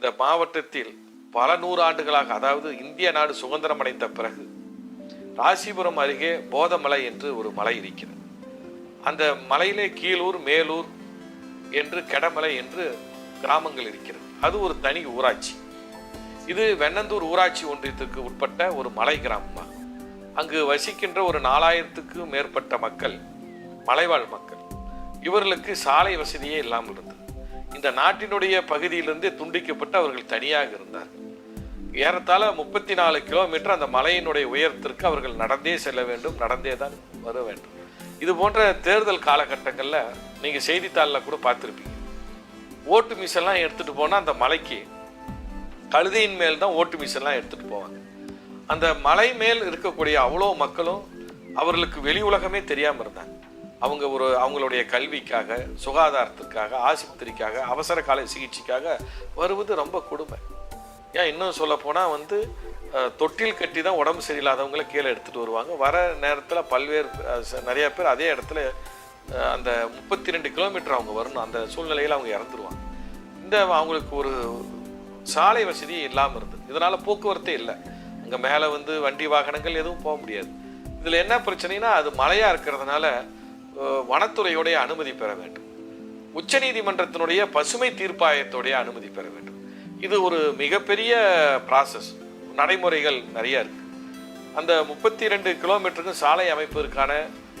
இந்த மாவட்டத்தில் பல நூறு ஆண்டுகளாக அதாவது இந்திய நாடு சுதந்திரம் அடைந்த பிறகு ராசிபுரம் அருகே போதமலை என்று ஒரு மலை இருக்கிறது. அந்த மலையிலே கீழூர் மேலூர் என்று கெடமலை என்று கிராமங்கள் இருக்கிறது. அது ஒரு தனி ஊராட்சி. இது வெண்ணந்தூர் ஊராட்சி ஒன்றியத்துக்கு உட்பட்ட ஒரு மலை கிராமமாகும் அங்கு வசிக்கின்ற ஒரு நாலாயிரத்துக்கு மேற்பட்ட மக்கள் மலைவாழ் மக்கள். இவர்களுக்கு சாலை வசதியே இல்லாமல் இருந்தது. இந்த நாட்டினுடைய பகுதியிலிருந்து துண்டிக்கப்பட்டு அவர்கள் தனியாக இருந்தார்கள் ஏறத்தாழ முப்பத்தி நாலு கிலோமீட்டர் அந்த மலையினுடைய உயரத்திற்கு அவர்கள் நடந்தே செல்ல வேண்டும் நடந்தே தான் வர வேண்டும். இது போன்ற தேர்தல் காலகட்டங்களில் நீங்கள் செய்தித்தாளில் கூட பார்த்துருப்பீங்க. ஓட்டு மிஷன்லாம் எடுத்துகிட்டு போனால் அந்த மலைக்கு கழுதையின் மேல் தான் ஓட்டு மிஷன்லாம் எடுத்துகிட்டு போவாங்க. அந்த மலை மேல் இருக்கக்கூடிய அவ்வளோ மக்களும் அவர்களுக்கு வெளி உலகமே தெரியாமல் இருந்தாங்க. அவங்க ஒரு அவங்களுடைய கல்விக்காக சுகாதாரத்துக்காக ஆஸ்பத்திரிக்காக அவசர கால சிகிச்சைக்காக வருவது ரொம்ப கொடுமை. ஏன் இன்னும் சொல்லப்போனால் வந்து தொட்டில் கட்டி தான் உடம்பு சரியில்லாதவங்கள கீழே எடுத்துகிட்டு வருவாங்க. வர நேரத்தில் பல்வேறு நிறையா பேர் அதே இடத்துல அந்த முப்பத்தி ரெண்டு கிலோமீட்டர் அவங்க வரணும். அந்த சூழ்நிலையில் அவங்க இறந்துருவாங்க. இந்த அவங்களுக்கு ஒரு சாலை வசதி இல்லாமல் இருந்தது. இதனால் போக்குவரத்தே இல்லை. அங்கே மேலே வந்து வண்டி வாகனங்கள் எதுவும் போக முடியாது. இதில் என்ன பிரச்சனைனா அது மழையாக இருக்கிறதுனால வனத்துறையுடைய அனுமதி பெற வேண்டும். உச்சநீதிமன்றத்தினுடைய பசுமை தீர்ப்பாயத்துடைய அனுமதி பெற வேண்டும். இது ஒரு மிகப்பெரிய ப்ராசஸ் நடைமுறைகள் நிறைய இருக்கு. அந்த முப்பத்தி ரெண்டு கிலோமீட்டருக்கு சாலை அமைப்பிற்கான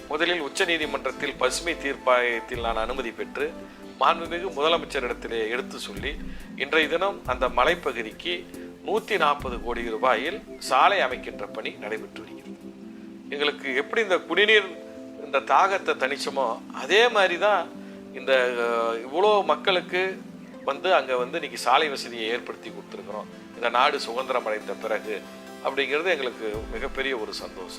முதலில் உச்சநீதிமன்றத்தில் பசுமை தீர்ப்பாயத்தில் நான் அனுமதி பெற்று மாண்புமிகு முதலமைச்சரிடத்திலே எடுத்து சொல்லி இன்றைய தினம் அந்த மலைப்பகுதிக்கு நூற்றி நாற்பது கோடி ரூபாயில் சாலை அமைக்கின்ற பணி நடைபெற்று வருகிறது. எங்களுக்கு எப்படி இந்த குடிநீர் இந்த தாகத்தை தணிச்சோமோ அதே மாதிரி தான் இந்த இவ்வளோ மக்களுக்கு வந்து அங்கே வந்து இன்னைக்கு சாலை வசதியை ஏற்படுத்தி கொடுத்துருக்குறோம். இந்த நாடு சுதந்திரம் அடைந்த பிறகு அப்படிங்கிறது எங்களுக்கு மிகப்பெரிய ஒரு சந்தோஷம்.